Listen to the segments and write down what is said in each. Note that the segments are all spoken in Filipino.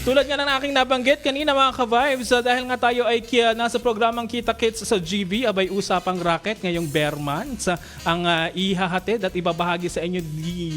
Tulad nga ng aking nabanggit kanina mga ka-vibes, ah, dahil nga tayo ay ki- nasa programang Kita Kits sa GB, abay usapang racket ngayong months, ah, ang ah, ihahatid at ibabahagi sa inyo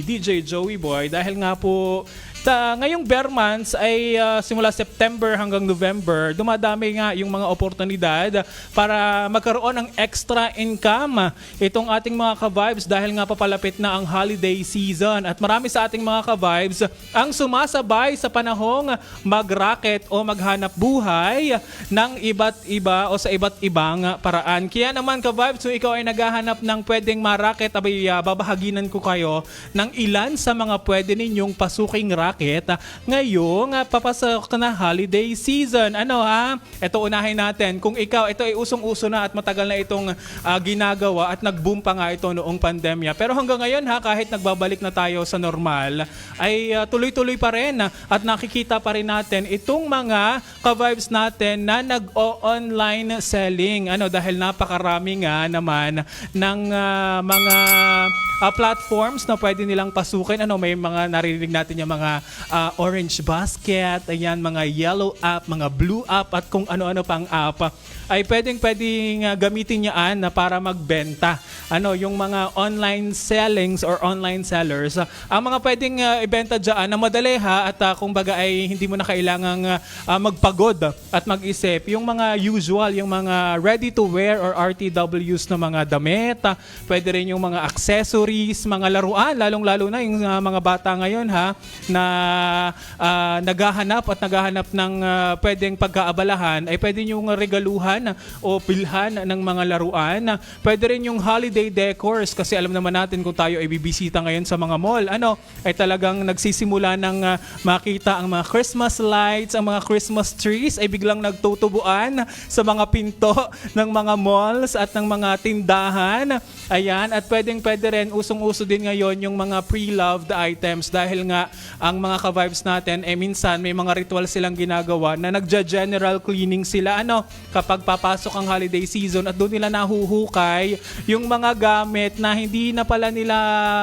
DJ Joey Boy. Dahil nga po ta, ngayong bare months ay ah, simula September hanggang November, dumadami nga yung mga oportunidad para magkaroon ng extra income itong ating mga ka-vibes dahil nga papalapit na ang holiday season at marami sa ating mga ka-vibes ang sumasabay sa panahong mag-racket o maghanap buhay ng iba't iba o sa iba't ibang paraan. Kaya naman ka-vibes, kung ikaw ay naghahanap ng pwedeng ma-racket, abay ah, babahaginan ko kayo ng ilan sa mga pwede ninyong pasuking racket ah, ngayong ah, papasok na holiday season. Ano ha? Ito unahin natin. Kung ikaw, ito ay usong-uso na at matagal na itong ah, ginagawa at nag-boom pa nga ito noong pandemya. Pero hanggang ngayon ha, kahit nagbabalik na tayo sa normal, ay ah, tuloy-tuloy pa rin at nakikita pa rin natin itong mga ka-vibes natin na nag-online selling. Ano, dahil napakarami nga naman ng ah, mga ah, platforms na pwede nilang pasukin. Ano, may mga naririnig natin yung mga ah, orange basket, ayan, mga yellow app, mga blue app, at kung ano-ano pang app ay pwedeng pwedeng ah, gamitin niyaan na para magbenta. Ano, yung mga online sellings or online sellers, ah, ang mga pwedeng ah, ibenta diyan na madali ha at ah, kumbaga ay hindi mo na kailangang ah, magpagod at mag-isip. Yung mga usual, yung mga ready to wear or RTWs na mga damit, ah, pwede rin yung mga accessories, mga laruan, lalong-lalo na yung ah, mga bata ngayon ha na ah, naghahanap at naghahanap ng ah, pwedeng pagkaabalahan ay pwede yung regaluhan o bilhan ng mga laruan. Pwede rin yung holiday decors kasi alam naman natin kung tayo ay bibisita ngayon sa mga mall, ano, ay talagang nagsisimula ng ah, makita ang mga Christmas lights, ang mga Christmas trees ay biglang nagtutubuan sa mga pinto ng mga malls at ng mga tindahan. Ayan, at pwedeng pwede rin, usong-uso din ngayon yung mga pre-loved items dahil nga ang mga ka-vibes natin, eh minsan may mga ritual silang ginagawa na nagja-general cleaning sila ano kapag papasok ang holiday season at doon nila nahuhukay yung mga gamit na hindi na pala nila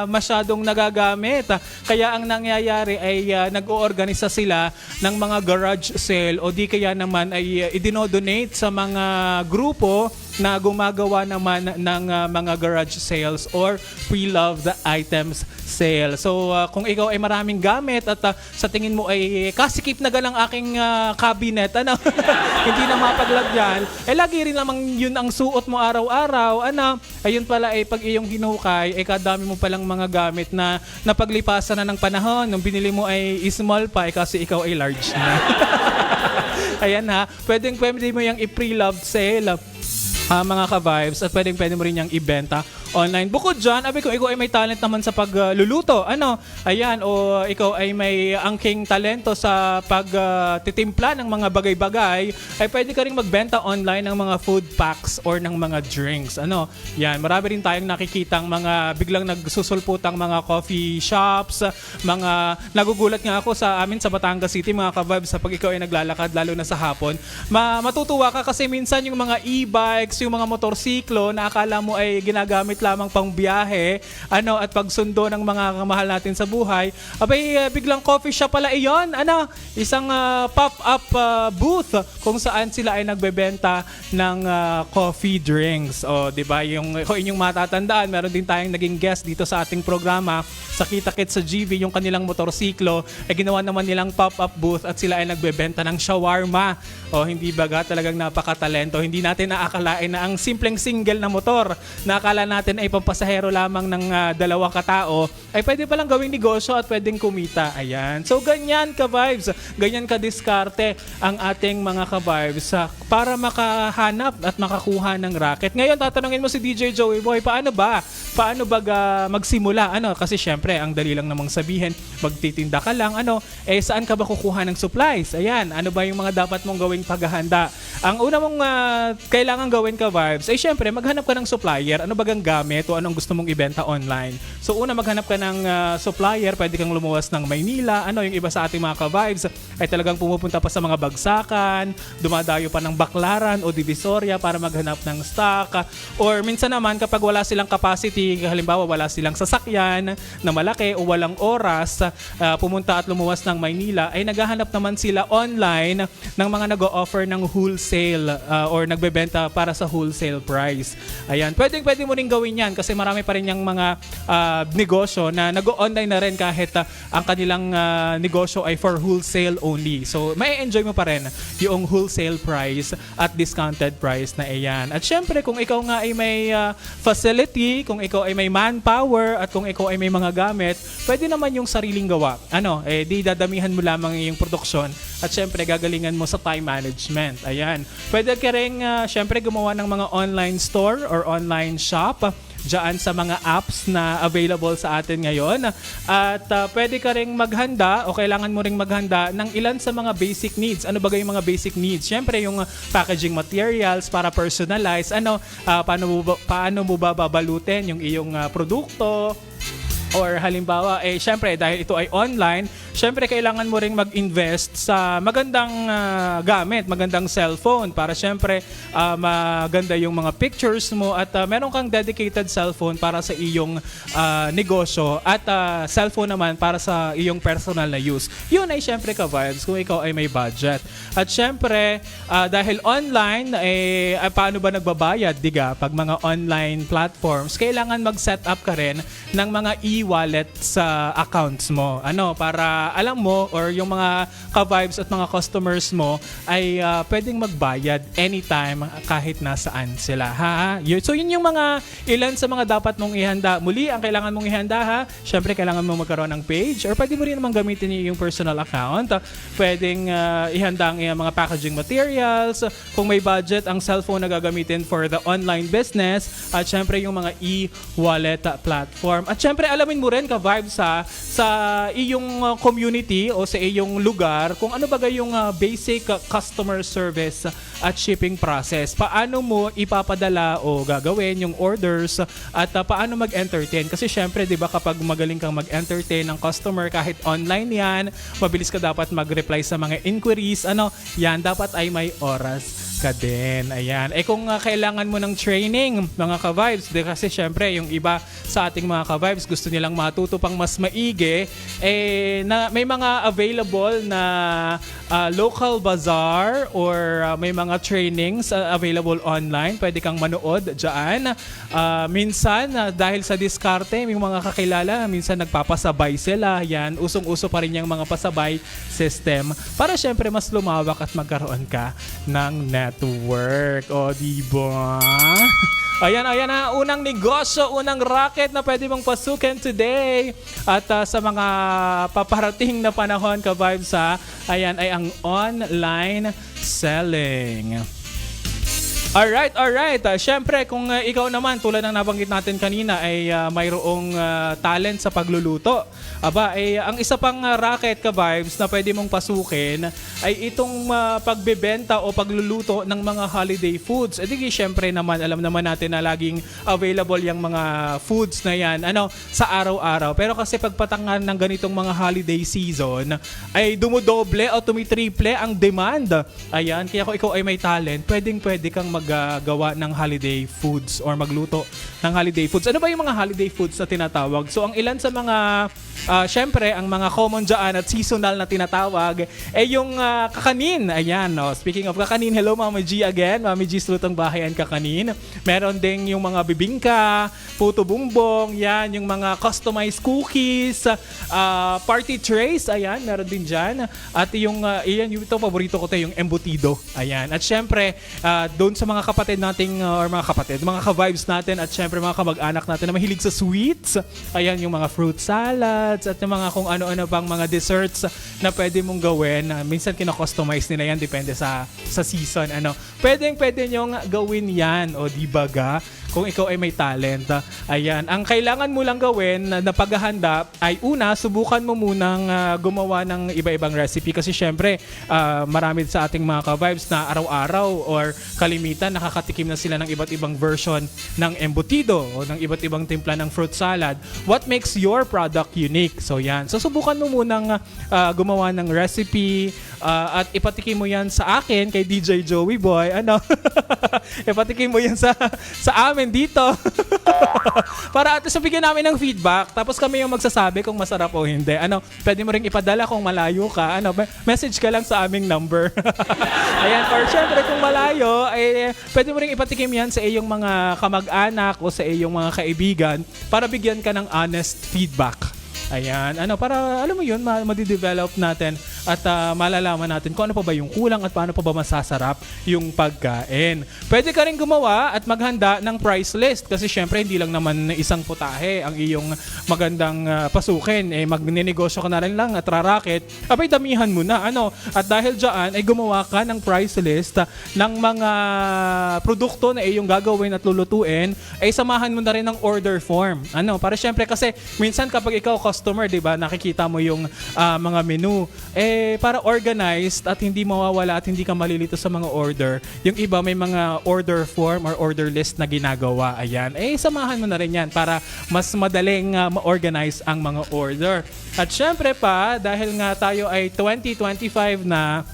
masyadong nagagamit. Kaya ang nangyayari ay ah, nag-oorganisa sila ng mga garage sale o di kaya naman ay uh, idinodonate sa mga grupo na gumagawa naman ng ah, mga garage sales or pre-loved items sale. So ah, kung ikaw ay maraming gamit at ah, sa tingin mo ay kasikip na galang aking ah, cabinet, ano, hindi na mapaglagyan, eh lagi rin namang yun ang suot mo araw-araw, ano, ayun pala ay pag iyong hinukay, eh kadami mo palang mga gamit na napaglipasan na ng panahon, nung binili mo ay small pa, eh kasi ikaw ay large na. Ayan ha, pwedeng pwede mo yung i-pre-loved sale ah, mga ka-vibes at pwedeng pwede mo rin yung ibenta online. Bukod dyan, abi ko, ikaw ay may talent naman sa pagluluto. ano, ayan, o ikaw ay may angking talento sa pagtitimpla ng mga bagay-bagay, ay pwede ka rin magbenta online ng mga food packs or ng mga drinks. Ano, yan, marami rin tayong nakikitang mga biglang nagsusulputang mga coffee shops, mga nagugulat nga ako sa amin sa Batangas City, mga ka-vibes, sa pag ikaw ay naglalakad, lalo na sa hapon, ma matutuwa ka kasi minsan yung mga e-bikes, yung mga motorsiklo na akala mo ay ginagamit lamang pang biyahe, ano, at pagsundo ng mga kamahal natin sa buhay, abay, eh, biglang coffee shop pala iyon, ano, isang ah, pop-up ah, booth kung saan sila ay nagbebenta ng ah, coffee drinks. O, di ba, yung, kung inyong matatandaan, meron din tayong naging guest dito sa ating programa, sa Kita Kits sa GV, yung kanilang motorsiklo, ay ginawa naman nilang pop-up booth at sila ay nagbebenta ng shawarma. O, hindi baga talagang napakatalento. Hindi natin naakalain na ang simpleng single na motor na akala natin ay pampasahero lamang ng ah, dalawang katao, ay pwede palang gawing negosyo at pwedeng kumita. Ayan. So, ganyan ka-vibes. Ganyan ka-diskarte ang ating mga ka-vibes sa para makahanap at makakuha ng racket. Ngayon, tatanungin mo si DJ Joey Boy, paano ba? Paano ba ga- magsimula? Ano? Kasi syempre, ang dali lang namang sabihin, magtitinda ka lang. Ano? Eh, saan ka ba kukuha ng supplies? Ayan. Ano ba yung mga dapat mong gawing paghahanda? Ang una mong ah, kailangan gawin ka, vibes, ay syempre, maghanap ka ng supplier. Ano bagang gamit gamit o anong gusto mong ibenta online. So una maghanap ka ng ah, supplier, pwede kang lumuwas ng Maynila. Ano yung iba sa ating mga ka-vibes ay talagang pumupunta pa sa mga bagsakan, dumadayo pa ng Baklaran o Divisoria para maghanap ng stock. Or minsan naman kapag wala silang capacity, halimbawa wala silang sasakyan na malaki o walang oras ah, pumunta at lumuwas ng Maynila, ay naghahanap naman sila online ng mga nag-o-offer ng wholesale ah, or nagbebenta para sa wholesale price. Ayan, pwedeng pwede mo rin gawin yan kasi marami pa rin yung mga ah, negosyo na nag-online na rin kahit ah, ang kanilang ah, negosyo ay for wholesale only. So, may enjoy mo pa rin yung wholesale price at discounted price na iyan. At syempre, kung ikaw nga ay may ah, facility, kung ikaw ay may manpower, at kung ikaw ay may mga gamit, pwede naman yung sariling gawa. Ano, eh, di dadamihan mo lamang yung produksyon at syempre, gagalingan mo sa time management. Ayan. Pwede ka rin, ah, syempre, gumawa ng mga online store or online shop dyan sa mga apps na available sa atin ngayon. At ah, pwede ka ring maghanda o kailangan mo ring maghanda ng ilan sa mga basic needs. Ano ba yung mga basic needs? Siyempre yung packaging materials para personalize. Ano, ah, paano, mo ba, paano mo ba babalutin yung iyong ah, produkto? Or halimbawa, eh, syempre, dahil ito ay online, syempre, kailangan mo ring mag-invest sa magandang ah, gamit, magandang cellphone para syempre, ah, maganda yung mga pictures mo at ah, meron kang dedicated cellphone para sa iyong ah, negosyo at ah, cellphone naman para sa iyong personal na use. Yun ay syempre ka-vibes kung ikaw ay may budget. At syempre, ah, dahil online, eh, paano ba nagbabayad, diga? Pag mga online platforms, kailangan mag-set up ka rin ng mga e-wallet sa accounts mo. Ano, para alam mo or yung mga ka-vibes at mga customers mo ay ah, pwedeng magbayad anytime kahit nasaan sila. Ha? So yun yung mga ilan sa mga dapat mong ihanda. Muli, ang kailangan mong ihanda ha, syempre kailangan mong magkaroon ng page or pwede mo rin naman gamitin yung personal account. Pwedeng ah, ihanda ang iyong mga packaging materials. Kung may budget, ang cellphone na gagamitin for the online business. At syempre yung mga e-wallet platform. At syempre alamin mo rin ka-vibes ha, sa iyong ah, community o sa iyong lugar kung ano ba yung ah, basic ah, customer service at shipping process. Paano mo ipapadala o gagawin yung orders at ah, paano mag-entertain. Kasi syempre, di ba kapag magaling kang mag-entertain ng customer kahit online yan, mabilis ka dapat mag-reply sa mga inquiries. Ano, yan, dapat ay may oras ka din. Ayan. Eh kung ah, kailangan mo ng training, mga ka-vibes, di kasi syempre yung iba sa ating mga ka-vibes gusto nilang matuto pang mas maigi, eh na, may mga available na ah, local bazaar or ah, may mga trainings ah, available online. Pwede kang manood dyan. Ah, minsan, ah, dahil sa diskarte, may mga kakilala, minsan nagpapasabay sila. Yan, usong-uso pa rin yung mga pasabay system para syempre mas lumawak at magkaroon ka ng network. O, di ba? Ayan, ayan na. Unang negosyo, unang racket na pwede mong pasukin today. At ah, sa mga paparating na panahon ka vibes ha, ayan ay ang online selling. Alright, alright. Uh, Siyempre, kung uh, ikaw naman, tulad ng nabanggit natin kanina, ay uh, mayroong uh, talent sa pagluluto. Aba, ay ang isa pang uh, racket ka vibes na pwede mong pasukin ay itong uh, pagbebenta o pagluluto ng mga holiday foods. E di siyempre naman, alam naman natin na laging available yung mga foods na yan ano, sa araw-araw. Pero kasi pagpatangan ng ganitong mga holiday season, ay dumudoble o tumitriple ang demand. Ayan, kaya kung ikaw ay may talent, pwedeng pwede kang maggagawa ng holiday foods or magluto ng holiday foods. Ano ba yung mga holiday foods na tinatawag? So ang ilan sa mga ah, syempre ang mga common dyan at seasonal na tinatawag eh yung ah, kakanin. Ayan, no. Speaking of kakanin, hello Mama G again. Mami G's Lutong Bahay and Kakanin. Meron ding yung mga bibingka, puto bumbong, yan, yung mga customized cookies, ah, party trays, ayan, meron din dyan. At yung, ah, iyan, yung ito, paborito ko to, yung embutido. Ayan. At syempre, ah, doon sa mga kapatid nating, ah, or mga kapatid, mga ka-vibes natin, at syempre mga kamag-anak natin na mahilig sa sweets. Ayan, yung mga fruit salads, at yung mga kung ano-ano pang mga desserts na pwede mong gawin. Ah, minsan kino-customize nila yan, depende sa, sa season. Ano. Pwedeng pwede nyong gawin yan, o di ba ga? Kung ikaw ay may talent. Ayan, ang kailangan mo lang gawin na, paghahanda ay una, subukan mo munang ah, gumawa ng iba-ibang recipe kasi syempre ah, marami sa ating mga ka-vibes na araw-araw or kalimitan nakakatikim na sila ng iba't ibang version ng embutido o ng iba't ibang timpla ng fruit salad. What makes your product unique? So yan. So subukan mo munang ah, gumawa ng recipe ah, at ipatikim mo yan sa akin kay DJ Joey Boy. Ano? ipatikim mo yan sa sa amin dito. Para at least bigyan namin ng feedback tapos kami yung magsasabi kung masarap o hindi. Ano, pwede mo ring ipadala kung malayo ka. Ano, me- message ka lang sa aming number. Ayan, or syempre kung malayo, eh, pwede mo ring ipatikim yan sa iyong mga kamag-anak o sa iyong mga kaibigan para bigyan ka ng honest feedback. Ayan, ano, para alam mo yun, ma- madidevelop natin at ah, malalaman natin kung ano pa ba yung kulang at paano pa ba masasarap yung pagkain. Pwede ka rin gumawa at maghanda ng price list kasi syempre hindi lang naman isang putahe ang iyong magandang ah, pasukin. Eh, magninegosyo ka na rin lang at rarakit, abay damihan mo na. Ano? At dahil dyan, ay gumawa ka ng price list ng mga produkto na iyong gagawin at lulutuin, ay samahan mo na rin ng order form. Ano? Para syempre kasi minsan kapag ikaw customer, 'di ba, nakikita mo yung ah, mga menu, eh para organized at hindi mawawala at hindi ka malilito sa mga order. Yung iba may mga order form or order list na ginagawa. Ayan. Eh samahan mo na rin 'yan para mas madaling ah, ma-organize ang mga order. At syempre pa, dahil nga tayo ay 2025 na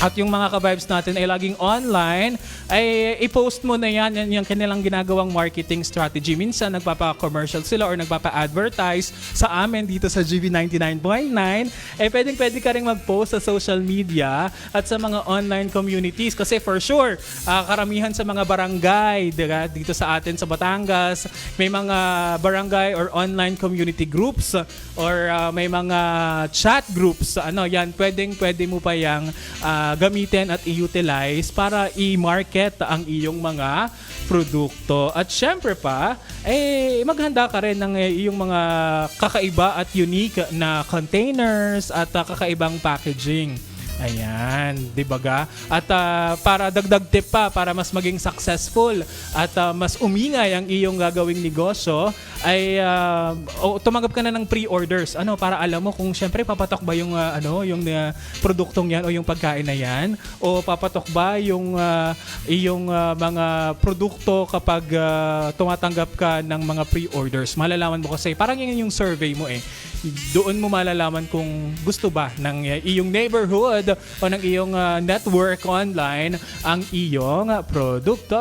at yung mga ka-vibes natin ay laging online, ay i-post mo na yan, yan yung kanilang ginagawang marketing strategy. Minsan nagpapa-commercial sila or nagpapa-advertise sa amin dito sa GV99.9. Eh pwedeng pwede ka rin mag-post sa social media at sa mga online communities. Kasi for sure, ah, karamihan sa mga barangay diba, dito sa atin sa Batangas, may mga barangay or online community groups or ah, may mga chat groups. Ano, yan, pwedeng pwede mo pa yang ah, gamitin at i-utilize para i-market ang iyong mga produkto. At syempre pa, eh, maghanda ka rin ng eh, iyong mga kakaiba at unique na containers at ah, kakaibang packaging. Ayan, di ba ga? At ah, para dagdag tip pa, para mas maging successful at ah, mas umingay ang iyong gagawing negosyo, ay o, tumanggap ka na ng pre-orders. Ano, para alam mo kung syempre papatok ba yung ah, ano, yung ah, produktong yan o yung pagkain na yan o papatok ba yung ah, iyong ah, mga produkto kapag ah, tumatanggap ka ng mga pre-orders. Malalaman mo kasi parang yan yung survey mo eh. Doon mo malalaman kung gusto ba ng uh, iyong neighborhood o ng iyong uh, network online ang iyong produkto.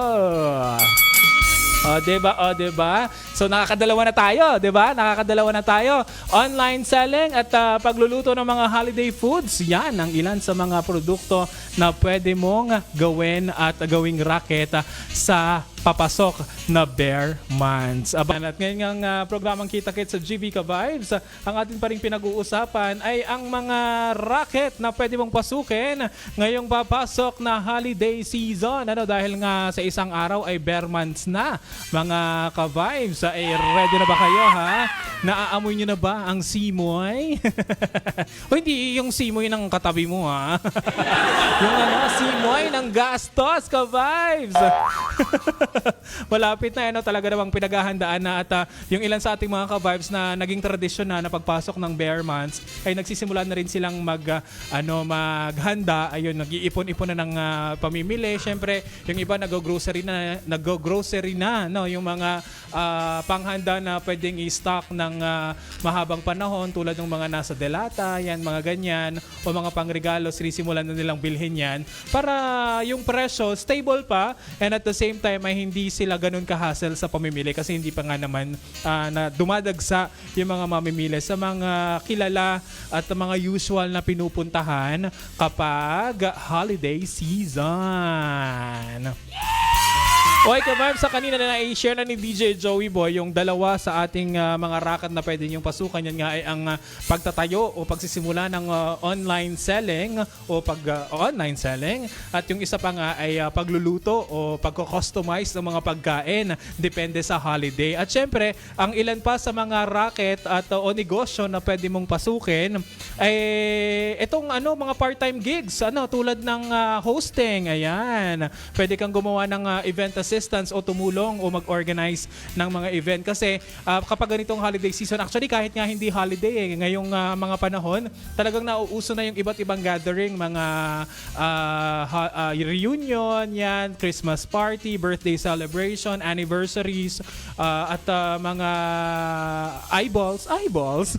O, diba? O, diba? So, nakakadalawa na tayo, diba? Nakakadalawa na tayo. Online selling at uh, pagluluto ng mga holiday foods. Yan ang ilan sa mga produkto na pwede mong gawin at gawing racket sa papasok na Bear Months. Aban at ngayon ang uh, programang Kita Kits sa GV Ka Vibes, ang atin pa rin pinag-uusapan ay ang mga racket na pwede mong pasukin ngayong papasok na holiday season. Ano dahil nga sa isang araw ay Bear Months na. Mga ka-vibes, ay ready na ba kayo ha? Naaamoy nyo na ba ang simoy? o hindi yung simoy ng katabi mo ha? yung ano, simoy ng gastos ka-vibes. Malapit na ano talaga namang pinaghahandaan na at ah, yung ilan sa ating mga ka-vibes na naging tradisyon na na pagpasok ng Bear Months ay nagsisimula na rin silang mag ah, ano maghanda. Ayun nag-iipon-ipon na ng ah, pamimili. Syempre yung iba nag-grocery na nag-grocery na no? Yung mga ah, panghanda na pwedeng i-stock ng ah, mahabang panahon tulad ng mga nasa delata yan mga ganyan o mga pangregalo sinisimulan na nilang bilhin yan para yung presyo stable pa and at the same time ay hindi sila ganun ka-hassle sa pamimili kasi hindi pa nga naman ah, na dumadagsa yung mga mamimili sa mga kilala at mga usual na pinupuntahan kapag holiday season. Okay ka ma'am, sa kanina na i-share na ni DJ Joey Boy yung dalawa sa ating ah, mga racket na pwede niyong pasukan. Yan nga ay ang ah, pagtatayo o pagsisimula ng ah, online selling o pag ah, online selling. At yung isa pa nga ay ah, pagluluto o pagko-customize ng mga pagkain depende sa holiday. At syempre, ang ilan pa sa mga racket at ah, o negosyo na pwede mong pasukin ay itong ano mga part-time gigs ano tulad ng ah, hosting. Ayan. Pwede kang gumawa ng ah, event assistance o tumulong o mag-organize ng mga event. Kasi ah, kapag ganitong holiday season, actually kahit nga hindi holiday eh, ngayong ah, mga panahon, talagang nauuso na yung iba't ibang gathering, mga ah, ha- ah, reunion, yan, Christmas party, birthday celebration, anniversaries, ah, at ah, mga eyeballs, eyeballs.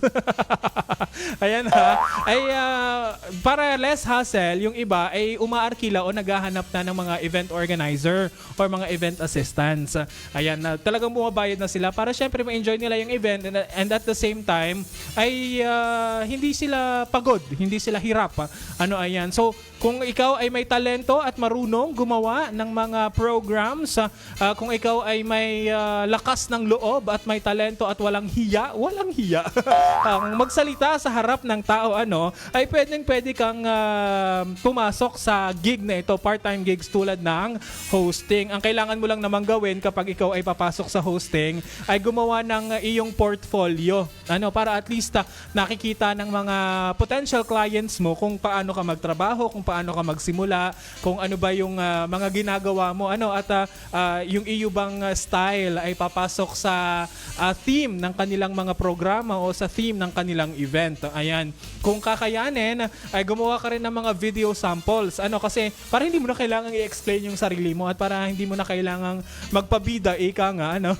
Ayan ha. Ay ah, para less hassle, yung iba ay umaarkila o naghahanap na ng mga event organizer or mga event assistants. Ayan na talagang bumabayad na sila para syempre ma-enjoy nila yung event and, and at the same time ay ah, hindi sila pagod, hindi sila hirap. Ano ayan. So kung ikaw ay may talento at marunong gumawa ng mga programs, ah, ah, kung ikaw ay may ah, lakas ng loob at may talento at walang hiya, walang hiya. ang magsalita sa harap ng tao ano, ay pwedeng pwede kang ah, pumasok sa gig na ito, part-time gigs tulad ng hosting. Ang kailangan mo lang namang gawin kapag ikaw ay papasok sa hosting ay gumawa ng iyong portfolio. Ano, para at least ah, nakikita ng mga potential clients mo kung paano ka magtrabaho, kung paano ka magsimula, kung ano ba yung ah, mga ginagawa mo, ano at ah, yung iyo bang style ay papasok sa ah, theme ng kanilang mga programa o sa theme ng kanilang event. Ayan. Kung kakayanin, ay gumawa ka rin ng mga video samples. Ano kasi para hindi mo na kailangang i-explain yung sarili mo at para hindi mo na kailangang magpabida ika nga ano.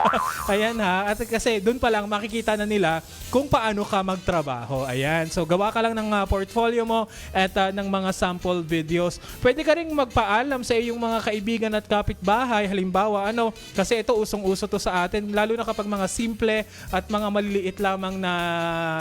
Ayan ha. At kasi doon pa lang makikita na nila kung paano ka magtrabaho. Ayan. So gawa ka lang ng ah, portfolio mo at ah, ng mga sample videos. Pwede ka ring magpaalam sa iyong mga kaibigan at kapitbahay. Halimbawa, ano, kasi ito usong-uso to sa atin, lalo na kapag mga simple at mga maliliit lamang na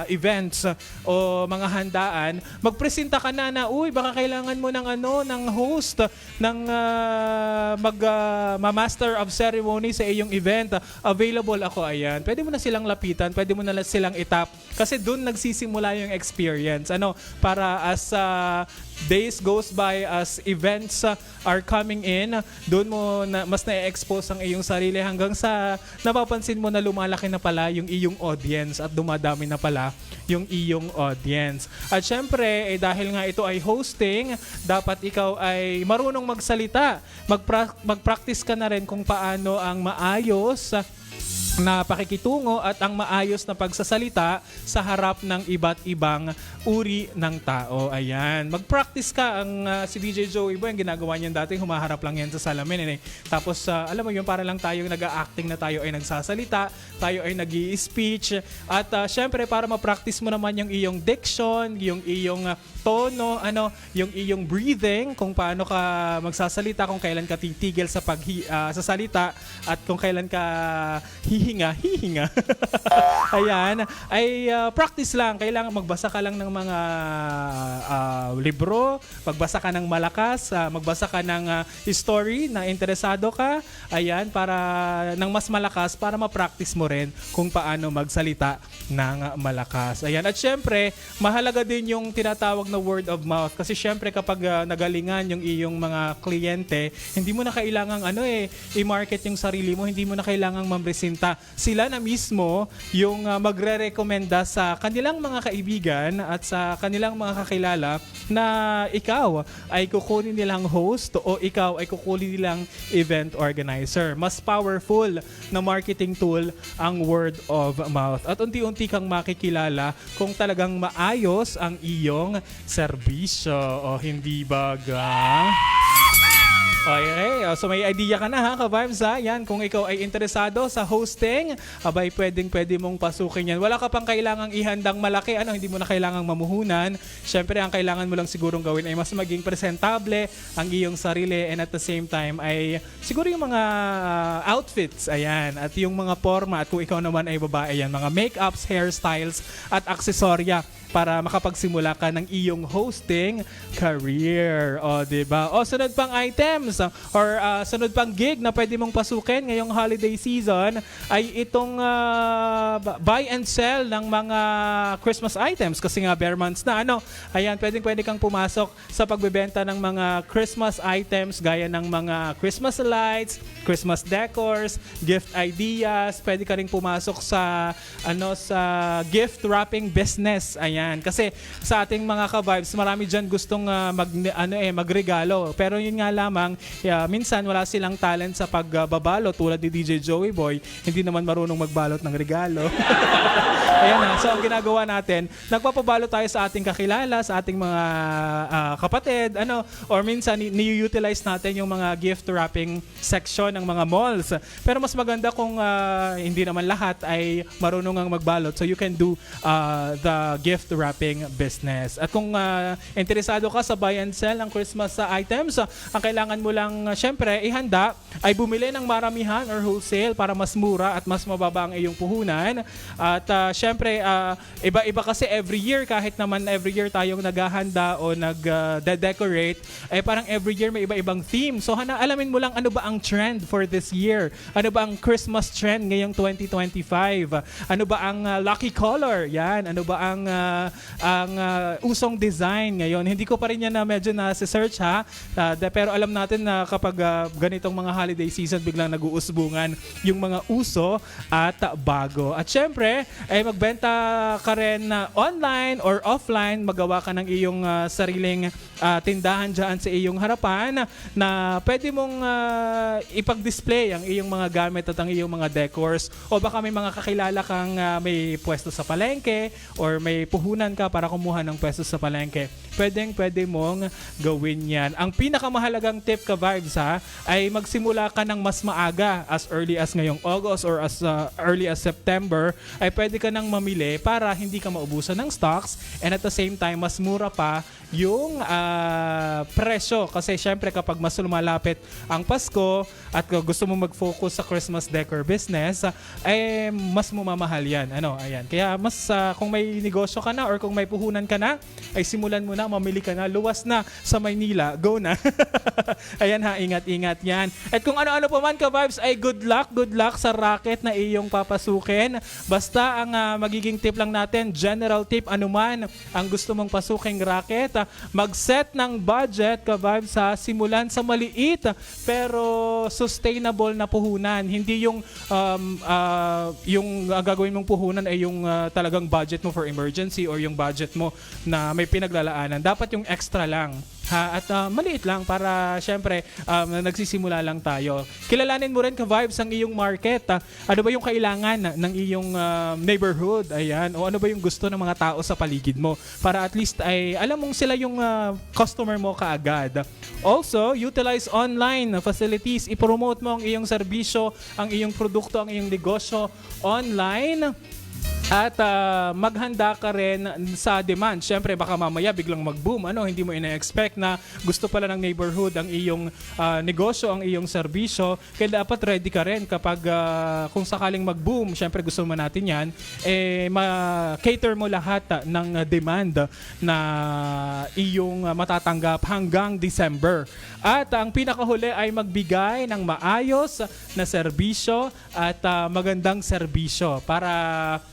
events o mga handaan, magpresenta ka na na, uy, baka kailangan mo ng ano, ng host, ng ah, mag ah, ma-master of ceremony sa iyong event. Available ako, ayan. Pwede mo na silang lapitan, pwede mo na silang itap kasi doon nagsisimula yung experience. Ano, para as ah, days goes by, as events ah, are coming in, doon mo na, mas na-expose ang iyong sarili hanggang sa napapansin mo na lumalaki na pala yung iyong audience at dumadami na pala yung iyong audience. At syempre, eh, dahil nga ito ay hosting, dapat ikaw ay marunong magsalita. Magpra- mag-practice ka na rin kung paano ang maayos na pakikitungo at ang maayos na pagsasalita sa harap ng iba't ibang uri ng tao. Ayan. Mag-practice ka. Ang ah, si DJ Joey Boy, ang ginagawa niyan dati, humaharap lang yan sa salamin. Eh. Tapos, ah, alam mo yun, para lang tayong nag-acting na tayo ay nagsasalita, tayo ay nag speech At ah, syempre, para ma-practice mo naman yung iyong diction, yung iyong tono, ano, yung iyong breathing, kung paano ka magsasalita, kung kailan ka titigil sa pag sa salita, at kung kailan ka hihinga, hihinga. Ayan, ay ah, practice lang. Kailangan magbasa ka lang ng mga ah, libro, magbasa ka ng malakas, ah, magbasa ka ng ah, story na interesado ka. Ayan, para ng mas malakas para ma-practice mo rin kung paano magsalita ng malakas. Ayan, at syempre, mahalaga din yung tinatawag na word of mouth kasi syempre kapag ah, nagalingan yung iyong mga kliyente, hindi mo na kailangang ano eh, i-market yung sarili mo, hindi mo na kailangang Sila na mismo yung ah, magre-recommenda sa kanilang mga kaibigan at sa kanilang mga kakilala na ikaw ay kukunin nilang host o ikaw ay kukunin nilang event organizer. Mas powerful na marketing tool ang word of mouth. At unti-unti kang makikilala kung talagang maayos ang iyong serbisyo o hindi ba ga? Okay, oh, so may idea ka na ha, ka-vibes ha? Yan, kung ikaw ay interesado sa hosting, abay pwedeng pwede mong pasukin yan. Wala ka pang kailangang ihandang malaki, ano, hindi mo na kailangang mamuhunan. Siyempre, ang kailangan mo lang sigurong gawin ay mas maging presentable ang iyong sarili and at the same time ay siguro yung mga uh, outfits, ayan, at yung mga forma at kung ikaw naman ay babae yan, mga makeups, hairstyles at aksesorya para makapagsimula ka ng iyong hosting career. O, di ba? O, sunod pang items or uh, sunod pang gig na pwede mong pasukin ngayong holiday season ay itong uh, buy and sell ng mga Christmas items kasi nga bare months na ano. Ayan, pwedeng pwede kang pumasok sa pagbebenta ng mga Christmas items gaya ng mga Christmas lights, Christmas decors, gift ideas. Pwede ka ring pumasok sa ano sa gift wrapping business. Ayan yan. Kasi sa ating mga ka-vibes, marami dyan gustong ah, mag, ano eh, magregalo. Pero yun nga lamang, yeah, minsan wala silang talent sa pagbabalo tulad ni DJ Joey Boy. Hindi naman marunong magbalot ng regalo. Ayan na. So, ang ginagawa natin, nagpapabalo tayo sa ating kakilala, sa ating mga ah, kapatid, ano, or minsan, ni- ni-utilize natin yung mga gift wrapping section ng mga malls. Pero mas maganda kung ah, hindi naman lahat ay marunong ang magbalot. So, you can do ah, the gift wrapping business. At kung ah, interesado ka sa buy and sell ng Christmas sa items, ah, ang kailangan mo lang, ah, syempre, ihanda ay bumili ng maramihan or wholesale para mas mura at mas mababa ang iyong puhunan. At ah, syempre, ah, iba-iba kasi every year, kahit naman every year tayong naghahanda o nag-decorate, eh parang every year may iba-ibang theme. So hana, alamin mo lang ano ba ang trend for this year? Ano ba ang Christmas trend ngayong 2025? Ano ba ang ah, lucky color? Yan. Ano ba ang ang ah, usong design ngayon? Hindi ko pa rin yan na medyo na search ha. Ah, de- pero alam natin na kapag ah, ganitong mga holiday season biglang nag-uusbungan yung mga uso at ah, bago. At syempre, ay magbenta ka rin na online or offline, magawa ka ng iyong ah, sariling ah, tindahan dyan sa iyong harapan na pwede mong ah, ipag-display ang iyong mga gamit at ang iyong mga decors o baka may mga kakilala kang ah, may pwesto sa palengke or may puhunan ka para kumuha ng pwesto sa palengke. Pwedeng pwede mong gawin yan. Ang pinakamahalagang tip ka vibes ha ay magsimula ka ng mas maaga as early as ngayong August or as ah, early as September ay pwede ka nang mamili para hindi ka maubusan ng stocks and at the same time mas mura pa yung ah, presyo kasi syempre kapag mas lumalapit ang Pasko at gusto mo mag-focus sa Christmas decor business ay mas mumamahal yan ano ayan kaya mas ah, kung may negosyo ka na or kung may puhunan ka na ay simulan mo na mamili ka na. Luwas na sa Maynila. Go na. Ayan ha ingat-ingat yan. At kung ano-ano pa man ka vibes ay good luck good luck sa racket na iyong papasukin. Basta ang ah, magiging tip lang natin general tip anuman ang gusto mong pasuking racket ah, mag-set ng budget ka vibes sa simulan sa maliit pero sustainable na puhunan. Hindi yung um, ah, yung ah, gagawin mong puhunan ay yung ah, talagang budget mo for emergency or yung budget mo na may pinaglalaanan dapat yung extra lang Ha, at ah, maliit lang para syempre um, nagsisimula lang tayo. Kilalanin mo rin ka vibes ang iyong market. ah. Ano ba yung kailangan ng iyong um, neighborhood? Ayan. O ano ba yung gusto ng mga tao sa paligid mo? Para at least ay alam mong sila yung ah, customer mo kaagad. Also, utilize online facilities. I-promote mo ang iyong serbisyo, ang iyong produkto, ang iyong negosyo online. At ah, maghanda ka rin sa demand. Siyempre, baka mamaya biglang mag-boom. Ano, hindi mo ina-expect na gusto pala ng neighborhood ang iyong ah, negosyo, ang iyong serbisyo. Kaya dapat ready ka rin kapag ah, kung sakaling mag-boom, siyempre gusto mo natin yan, eh, ma-cater mo lahat ah, ng demand na iyong matatanggap hanggang December. At ang pinakahuli ay magbigay ng maayos na serbisyo at ah, magandang serbisyo para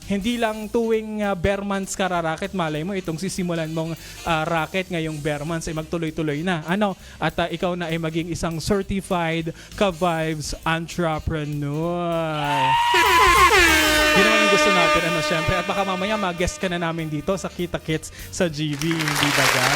hindi lang tuwing uh, bare months ka racket, malay mo itong sisimulan mong ah, racket ngayong bare months ay magtuloy-tuloy na. Ano? At ah, ikaw na ay maging isang certified ka-vibes entrepreneur. Yung gusto natin, ano, syempre. At baka mamaya mag-guest ka na namin dito sa Kita Kits sa GB, hindi ba ga?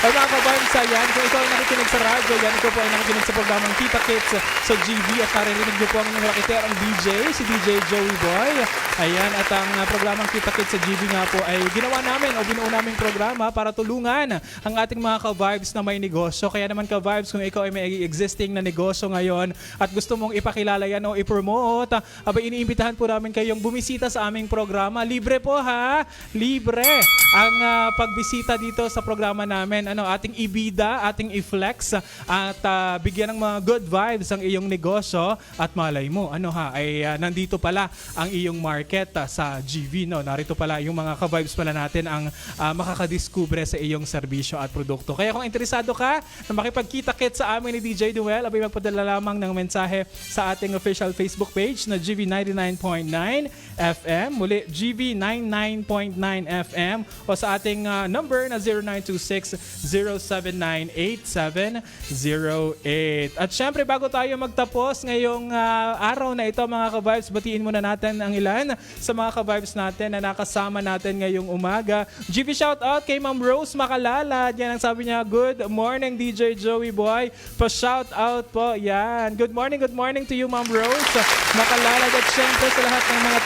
At mga kabarbs, yan, kung ikaw ay nakikinig sa radyo, yan, ikaw po ay nakikinig sa programang Kita Kits sa GB at narinig niyo po ang rakiter, ang DJ, si DJ Joey Boy. Ayan, at ang uh, programang Kita Kits sa GB nga po ay ginawa namin o binuo naming programa para tulungan ang ating mga ka-vibes na may negosyo. Kaya naman ka-vibes, kung ikaw ay may existing na negosyo ngayon at gusto mong ipakilala yan o ipromote, abay iniimbitahan po namin kayong bumisita sa aming programa. Libre po ha! Libre ang ah, pagbisita dito sa programa namin. Ano, ating ibida, ating i-flex at ah, bigyan ng mga good vibes ang iyong negosyo at malay mo, ano ha, ay ah, nandito pala ang iyong market ah, sa GV. No? Narito pala yung mga ka-vibes pala natin ang ah, makakadiskubre sa iyong serbisyo at produkto. Kaya kung interesado ka na makipagkita-kit sa amin ni DJ Duel, abay magpadala lamang ng mensahe sa ating official Facebook page na GV99.9 FM. Muli, GV99.9 FM o sa ating ah, number na 0917-8708. At syempre, bago tayo magtapos ngayong ah, araw na ito, mga ka-vibes, batiin muna natin ang ilan sa mga ka-vibes natin na nakasama natin ngayong umaga. GV shoutout kay Ma'am Rose Makalala. Yan ang sabi niya, good morning DJ Joey Boy. Pa-shoutout po, yan. Good morning, good morning to you Ma'am Rose Makalala. At syempre sa lahat ng mga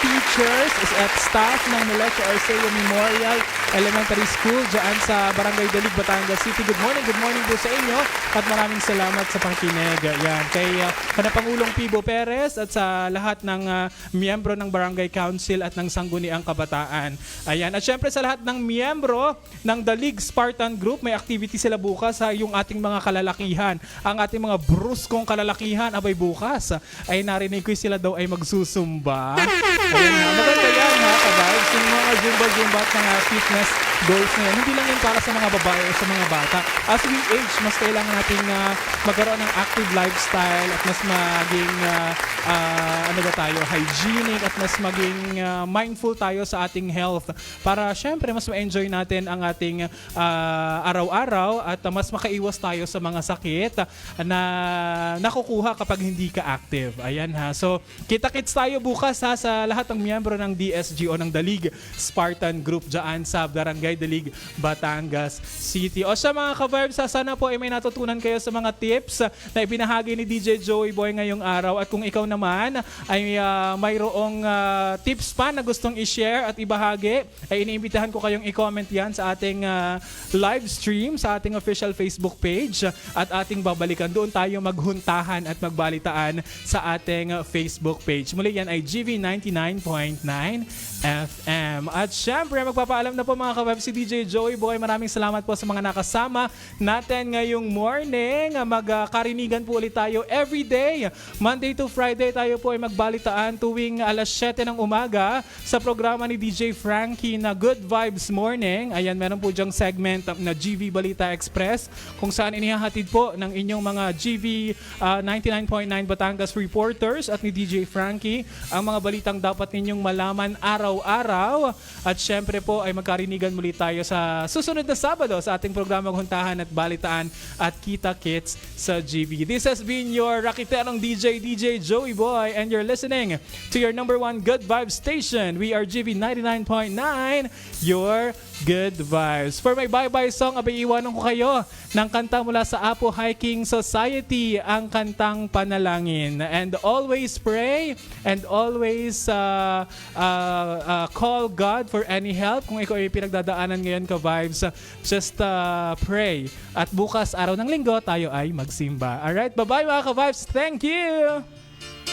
teachers at staff ng Melesio Arceo Memorial Elementary School dyan sa Barangay Dalig, Batangas City. Good morning, good morning po sa inyo at maraming salamat sa pakikinig. Yan, kay uh, Panapangulong Pibo Perez at sa lahat ng uh, miyembro ng Barangay Council at ng Sangguniang Kabataan. Ayan, at syempre sa lahat ng miyembro ng League Spartan Group, may activity sila bukas sa yung ating mga kalalakihan. Ang ating mga bruskong kalalakihan, abay bukas, ay narinig ko sila daw ay magsusumba. Ayan. Maganda yan ha, ka-vibes. Yung mga zumba-zumba at mga fitness goals na yan, hindi lang yun para sa mga babae o sa mga bata. As we age, mas kailangan nating ah, magkaroon ng active lifestyle at mas maging ah, ah, ano ba tayo, hygienic at mas maging ah, mindful tayo sa ating health para syempre mas ma-enjoy natin ang ating ah, araw-araw at ah, mas makaiwas tayo sa mga sakit na nakukuha kapag hindi ka active. Ayan ha. So, kita-kits tayo bukas ha sa lahat ng miyembro ng DSG o ng Dalig Spartan Group dyan sa Barangay Dalig, Batangas City. O sa mga ka-vibes, sana po ay may natutunan kayo sa mga tips na ibinahagi ni DJ Joey Boy ngayong araw. At kung ikaw naman ay ah, mayroong ah, tips pa na gustong i-share at ibahagi, ay iniimbitahan ko kayong i-comment yan sa ating ah, live stream sa ating official Facebook page at ating babalikan. Doon tayo maghuntahan at magbalitaan sa ating Facebook page. Muli yan ay GV99.9 FM. At syempre, magpapaalam na po mga kabab si DJ Joey Boy. Maraming salamat po sa mga nakasama natin ngayong morning. Magkarinigan po ulit tayo every day. Monday to Friday tayo po ay magbalitaan tuwing alas 7 ng umaga sa programa ni DJ Frankie na Good Vibes Morning. Ayan, meron po diyang segment na GV Balita Express kung saan inihahatid po ng inyong mga GV ah, 99.9 Batangas reporters at ni DJ Frankie ang mga balitang dapat ninyong malaman araw-araw. At syempre po ay magkarinigan muli tayo sa susunod na Sabado sa ating programang Huntahan at Balitaan at Kita Kits sa GV. This has been your Rakiterong DJ, DJ Joey Boy, and you're listening to your number one good vibe station. We are GV 99.9, your good vibes. For my bye-bye song, abay iwanan ko kayo ng kanta mula sa Apo Hiking Society, ang kantang Panalangin. And always pray and always uh, uh, uh, call God for any help. Kung ikaw ay pinagdadaanan ngayon ka vibes, just uh, pray. At bukas, araw ng linggo, tayo ay magsimba. Alright, bye-bye mga ka-vibes. Thank you!